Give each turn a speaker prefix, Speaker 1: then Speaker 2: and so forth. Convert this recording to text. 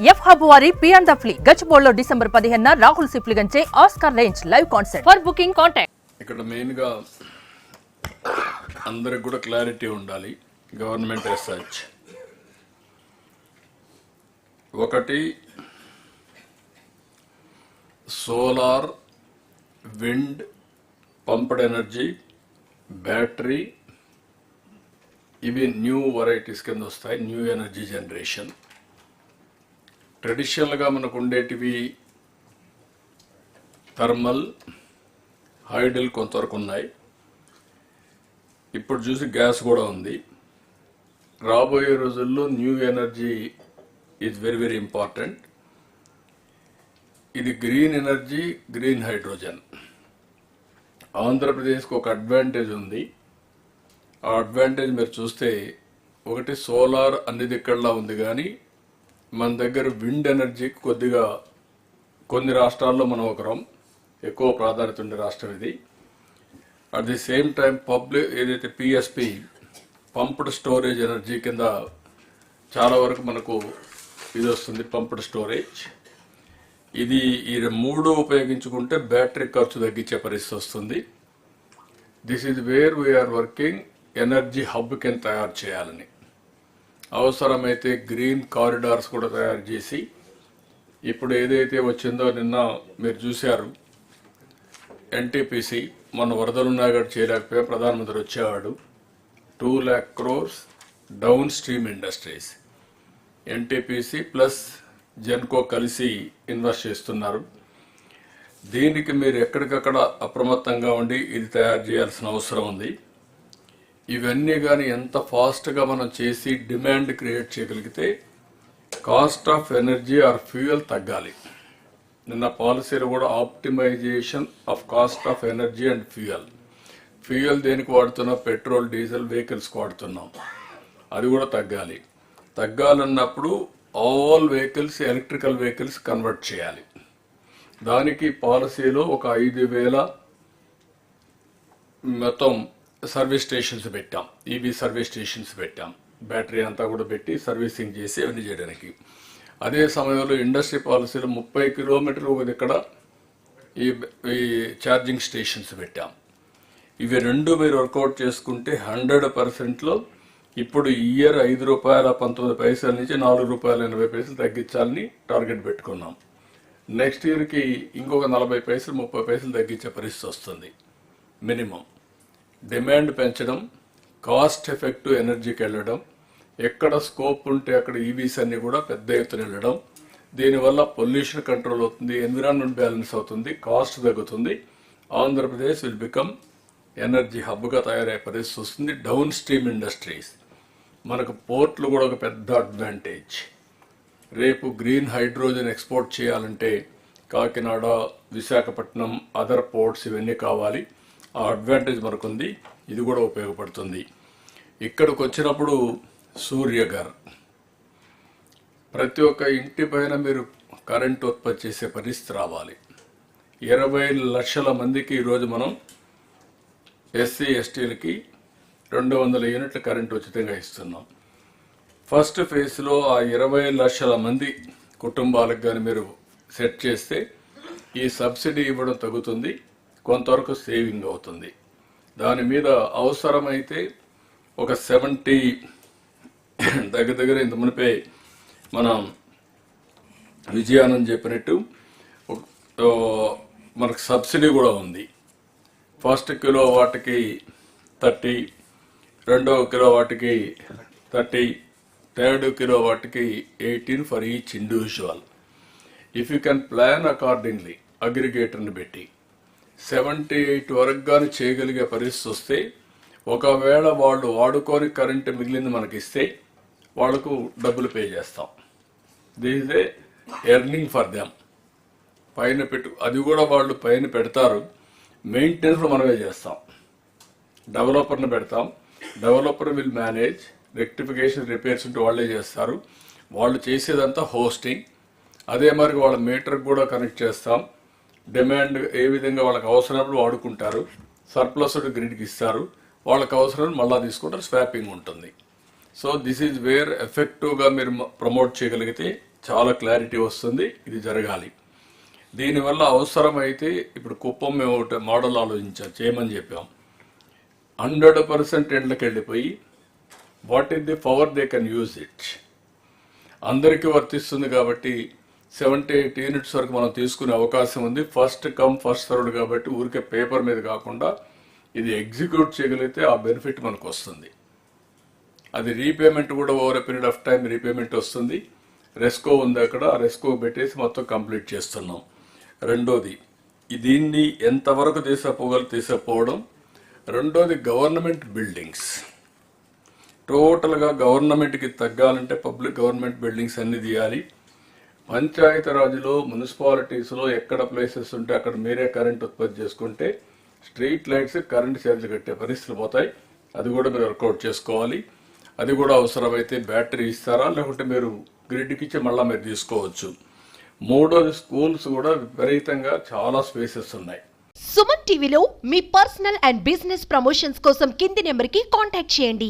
Speaker 1: F hub వారి పియాన్ ద ఫ్లీ గచ్చిబోల్లో డిసెంబర్ పదిహేన Rahul సిప్లిగంచే Oscar range live concert. For booking contact.
Speaker 2: ఇక్కడ మెయిన్గా అందరికి కూడా క్లారిటీ ఉండాలి గవర్నమెంట్ రీసెర్చ్ ఒకటి solar wind pumped energy battery ఇవి న్యూ వెరైటీస్ కింద వస్తాయి న్యూ ఎనర్జీ జనరేషన్ ట్రెడిషనల్గా మనకు ఉండేటివి థర్మల్ హైడల్ కొంతవరకు ఉన్నాయి ఇప్పుడు చూసి గ్యాస్ కూడా ఉంది. రాబోయే రోజుల్లో new energy is very very important. ఇది గ్రీన్ ఎనర్జీ గ్రీన్ హైడ్రోజన్. ఆంధ్రప్రదేశ్కి ఒక అడ్వాంటేజ్ ఉంది. ఆ అడ్వాంటేజ్ మీరు చూస్తే ఒకటి సోలార్ అన్ని దిక్కల్లా ఉంది కానీ మన దగ్గర విండ్ ఎనర్జీకి కొద్దిగా కొన్ని రాష్ట్రాల్లో మనం ఒకరం ఎక్కువ ప్రాధాన్యత ఉండే రాష్ట్రం ఇది. At the same time public ఏదైతే పిఎస్పి పంప్డ్ స్టోరేజ్ ఎనర్జీ కింద చాలా వరకు మనకు ఇది వస్తుంది పంప్డ్ స్టోరేజ్ ఇది ఈ మూడు ఉపయోగించుకుంటే బ్యాటరీ ఖర్చు తగ్గించే పరిస్థితి వస్తుంది. This is where we are working energy hub కింద తయారు చేయాలని. అవసరమైతే గ్రీన్ కారిడార్స్ కూడా తయారు చేసి ఇప్పుడు ఏదైతే వచ్చిందో నిన్న మీరు చూశారు ఎన్టీపీసీ మన వరదలున్నా కూడా చేయలేకపోయా ప్రధానమంత్రి వచ్చేవాడు. Two lakh crores downstream industries. NTPC plus Genco కలిసి ఇన్వెస్ట్ చేస్తున్నారు. దీనికి మీరు ఎక్కడికక్కడ అప్రమత్తంగా ఉండి ఇది తయారు చేయాల్సిన అవసరం ఉంది. ఇవన్నీ కానీ ఎంత ఫాస్ట్గా మనం చేసి డిమాండ్ క్రియేట్ చేయగలిగితే cost of energy or fuel తగ్గాలి. నిన్న పాలసీలో కూడా optimization of cost of energy and fuel fuel దేనికి వాడుతున్నాం? పెట్రోల్ డీజిల్ వెహికల్స్కి వాడుతున్నాం. అది కూడా తగ్గాలి. తగ్గాలన్నప్పుడు all vehicles electrical vehicles convert చేయాలి. దానికి పాలసీలో ఒక ఐదు వేల మొత్తం సర్వీస్ స్టేషన్స్ పెట్టాం. ఈవీ సర్వీస్ స్టేషన్స్ పెట్టాం. బ్యాటరీ అంతా కూడా పెట్టి సర్వీసింగ్ చేసి అవన్నీ చేయడానికి. అదే సమయంలో ఇండస్ట్రీ పాలసీలో ముప్పై కిలోమీటర్లు ఒక ఇక్కడ ఈ ఈ ఛార్జింగ్ స్టేషన్స్ పెట్టాం. ఇవి రెండు మీరు వర్కౌట్ చేసుకుంటే హండ్రెడ్ పర్సెంట్లో ఇప్పుడు ఇయర్ ఐదు రూపాయల పంతొమ్మిది పైసల నుంచి నాలుగు రూపాయల ఎనభై పైసలు తగ్గించాలని టార్గెట్ పెట్టుకున్నాం. నెక్స్ట్ ఇయర్కి ఇంకొక నలభై పైసలు ముప్పై పైసలు తగ్గించే పరిస్థితి వస్తుంది. మినిమం. డిమాండ్ పెంచడం కాస్ట్ ఎఫెక్టివ్ ఎనర్జీకి వెళ్ళడం ఎక్కడ స్కోప్ ఉంటే అక్కడ e ఈవీస్ అన్ని కూడా పెద్ద ఎత్తున వెళ్ళడం దీనివల్ల పొల్యూషన్ కంట్రోల్ అవుతుంది ఎన్విరాన్మెంట్ బ్యాలెన్స్ అవుతుంది కాస్ట్ తగ్గుతుంది ఆంధ్రప్రదేశ్ విల్ బికమ్ ఎనర్జీ హబ్గా తయారయ్యే పరిస్థితి వస్తుంది డౌన్ స్ట్రీమ్ ఇండస్ట్రీస్. మనకు పోర్ట్లు కూడా ఒక పెద్ద అడ్వాంటేజ్. రేపు గ్రీన్ హైడ్రోజన్ ఎక్స్పోర్ట్ చేయాలంటే కాకినాడ విశాఖపట్నం అదర్ పోర్ట్స్ ఇవన్నీ కావాలి. ఆ అడ్వాంటేజ్ మనకుంది. ఇది కూడా ఉపయోగపడుతుంది. ఇక్కడికి వచ్చినప్పుడు సూర్యగర్. ప్రతి ఒక్క ఇంటి పైన మీరు కరెంట్ ఉత్పత్తి చేసే పరిస్థితి రావాలి. ఇరవై లక్షల మందికి ఈరోజు మనం ఎస్సీ ఎస్టీలకి రెండు వందల యూనిట్ల కరెంట్ ఉచితంగా ఇస్తున్నాం. ఫస్ట్ ఫేజ్లో ఆ ఇరవై లక్షల మంది కుటుంబాలకు కానీ మీరు సెట్ చేస్తే ఈ సబ్సిడీ ఇవ్వడం తగ్గుతుంది. కొంతవరకు సేవింగ్ అవుతుంది. దాని మీద అవసరమైతే ఒక సెవెంటీ దగ్గర దగ్గర ఇంత మునిపే మనం విజయానంద్ చెప్పినట్టు మనకు సబ్సిడీ కూడా ఉంది. ఫస్ట్ కిలో వాటికి థర్టీ రెండవ కిలో వాటికి థర్టీ థర్డ్ కిలో వాటికి eighteen for each individual. If you can plan accordingly అగ్రిగేటర్ని పెట్టి. సెవెంటీ ఎయిట్ వరకు కానీ చేయగలిగే పరిస్థితి వస్తే ఒకవేళ వాళ్ళు వాడుకొని కరెంట్ మిగిలింది మనకి ఇస్తే వాళ్ళకు డబ్బులు పే చేస్తాం. This a earning for them పైన పెట్టు అది కూడా వాళ్ళు పైన పెడతారు. మెయింటెనెన్స్ మనమే చేస్తాం. డెవలపర్ని పెడతాం. Developer will manage rectification repairs ఉంటే వాళ్ళే చేస్తారు. వాళ్ళు చేసేదంతా హోస్టింగ్ అదే మరి వాళ్ళ మీటర్కి కూడా కనెక్ట్ చేస్తాం. డిమాండ్ ఏ విధంగా వాళ్ళకి అవసరమైనప్పుడు వాడుకుంటారు. సర్ప్లస్ గ్రిడ్కి ఇస్తారు. వాళ్ళకి అవసరం మళ్ళీ తీసుకుంటారు. స్వాపింగ్ ఉంటుంది. సో దిస్ ఈజ్ వేర్ ఎఫెక్టివ్గా మీరు ప్రమోట్ చేయగలిగితే చాలా క్లారిటీ వస్తుంది. ఇది జరగాలి. దీనివల్ల అవసరమైతే ఇప్పుడు కుప్పం మేము ఒకటి మోడల్ ఆలోచించాం చేయమని చెప్పాం. హండ్రెడ్ పర్సెంట్ ఎండ్లకు వెళ్ళిపోయి what is the power they can use it? అందరికీ వర్తిస్తుంది కాబట్టి సెవెంటీ ఎయిట్ యూనిట్స్ వరకు మనం తీసుకునే అవకాశం ఉంది. ఫస్ట్ కమ్ ఫస్ట్ సర్వ్డ్ కాబట్టి ఊరికే పేపర్ మీద కాకుండా ఇది ఎగ్జిక్యూట్ చేయగలిగితే ఆ బెనిఫిట్ మనకు వస్తుంది. అది రీపేమెంట్ కూడా over period of time repayment వస్తుంది. రెస్కో ఉంది అక్కడ. ఆ రెస్కో పెట్టేసి మొత్తం కంప్లీట్ చేస్తున్నాం. రెండోది దీన్ని ఎంతవరకు తీసుకుపోగలు తీసుకుపోవడం. రెండోది గవర్నమెంట్ బిల్డింగ్స్. టోటల్గా గవర్నమెంట్కి తగ్గాలంటే పబ్లిక్ గవర్నమెంట్ బిల్డింగ్స్ అన్ని తీయాలి. పంచాయతీరాజ్లో మున్సిపాలిటీస్లో ఎక్కడ ప్లేసెస్ ఉంటే అక్కడ మీరే కరెంట్ ఉత్పత్తి చేసుకుంటే స్ట్రీట్ లైట్స్ కరెంట్ ఛార్జ్ కట్టే పరిస్థితులు పోతాయి. అది కూడా మీరు వర్కౌట్ చేసుకోవాలి. అది కూడా అవసరమైతే బ్యాటరీ ఇస్తారా? లేకుంటే మీరు గ్రిడ్కి ఇచ్చి మళ్ళీ మీరు తీసుకోవచ్చు. మూడోది స్కూల్స్ కూడా విపరీతంగా చాలా స్పేసెస్ ఉన్నాయి.
Speaker 3: సుమన్ టీవీలో మీ పర్సనల్ అండ్ బిజినెస్ ప్రమోషన్స్ కోసం కింది నెంబర్కి కాంటాక్ట్ చేయండి.